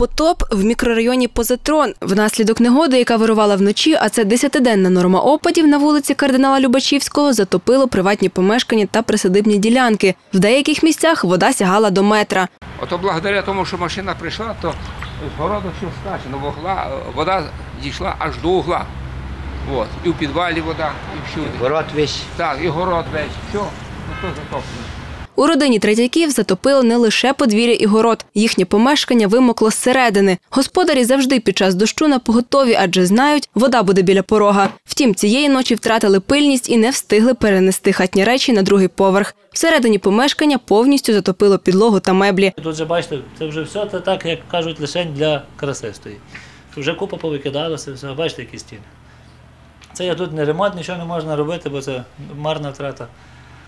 Потоп в мікрорайоні Позитрон. Внаслідок негоди, яка вирувала вночі, а це десятиденна норма опадів на вулиці кардинала Любачівського, затопило приватні помешкання та присадибні ділянки. В деяких місцях вода сягала до метра. Ото благодаря тому, що машина прийшла, то з городу все скачено, вогла, вода дійшла аж до угла. От. І в підвалі вода, і всюди. Город весь. Так, і город весь. Все, ну то затоплено. У родині Третьяків затопило не лише подвір'я і город. Їхнє помешкання вимокло зсередини. Господарі завжди під час дощу на поготові, адже знають, вода буде біля порога. Втім, цієї ночі втратили пильність і не встигли перенести хатні речі на другий поверх. Всередині помешкання повністю затопило підлогу та меблі. Тут же бачите, це вже все це так, як кажуть, лише для краси стоїть. Вже купа повикидалося, все, бачите, які стіни. Це я тут не ремонт, нічого не можна робити, бо це марна втрата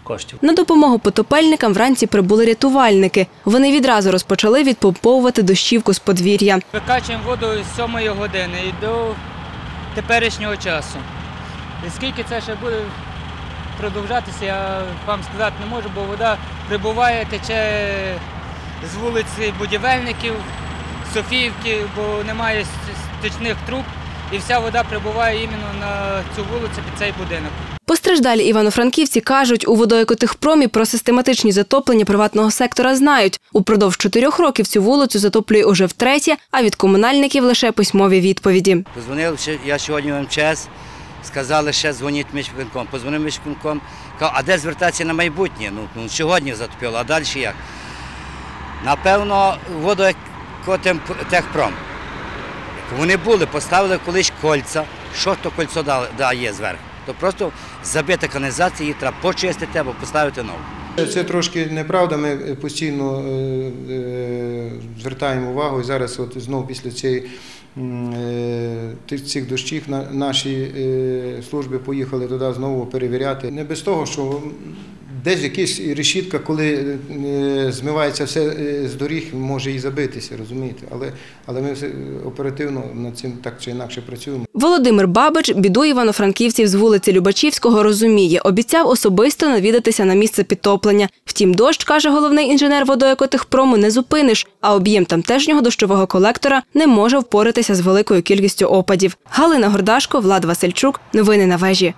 коштів. На допомогу потопельникам вранці прибули рятувальники. Вони відразу розпочали відпомповувати дощівку з подвір'я. Викачуємо воду з 7 години і до теперішнього часу. І скільки це ще буде продовжатися, я вам сказати не можу, бо вода прибуває, тече з вулиці будівельників, Софіївки, бо немає стічних труб, і вся вода прибуває іменно на цю вулицю під цей будинок. Постраждалі івано-франківці кажуть, у водоекотехпромі про систематичні затоплення приватного сектора знають. Упродовж чотирьох років цю вулицю затоплює уже втретє, а від комунальників лише письмові відповіді. Позвонив я сьогодні в МЧС, сказали, ще дзвоніть міськвиконком. Позвонив міськвиконком, кажу, а де звертатися на майбутнє? Ну, ну сьогодні затопило, а далі як? Напевно, водоекотехпром. Вони були, поставили колись кольця. Що то кольцо дає зверху? То просто забита каналізація, її треба почистити або поставити нову. Це трошки неправда. Ми постійно е, е, звертаємо увагу. І зараз, от знову після цієї е, цих дощів, наші е, служби поїхали туди знову перевіряти. Не без того, що десь якась решітка, коли е, змивається все е, з доріг, може і забитися, розумієте. Але, але ми все оперативно над цим так чи інакше працюємо. Володимир Бабич біду івано-франківців з вулиці Любачівського розуміє. Обіцяв особисто навідатися на місце підтоплення. Втім, дощ, каже головний інженер водоекотехпрому, не зупиниш, а об'єм тамтешнього дощового колектора не може впоратися з великою кількістю опадів. Галина Гордашко, Влад Васильчук. Новини на вежі.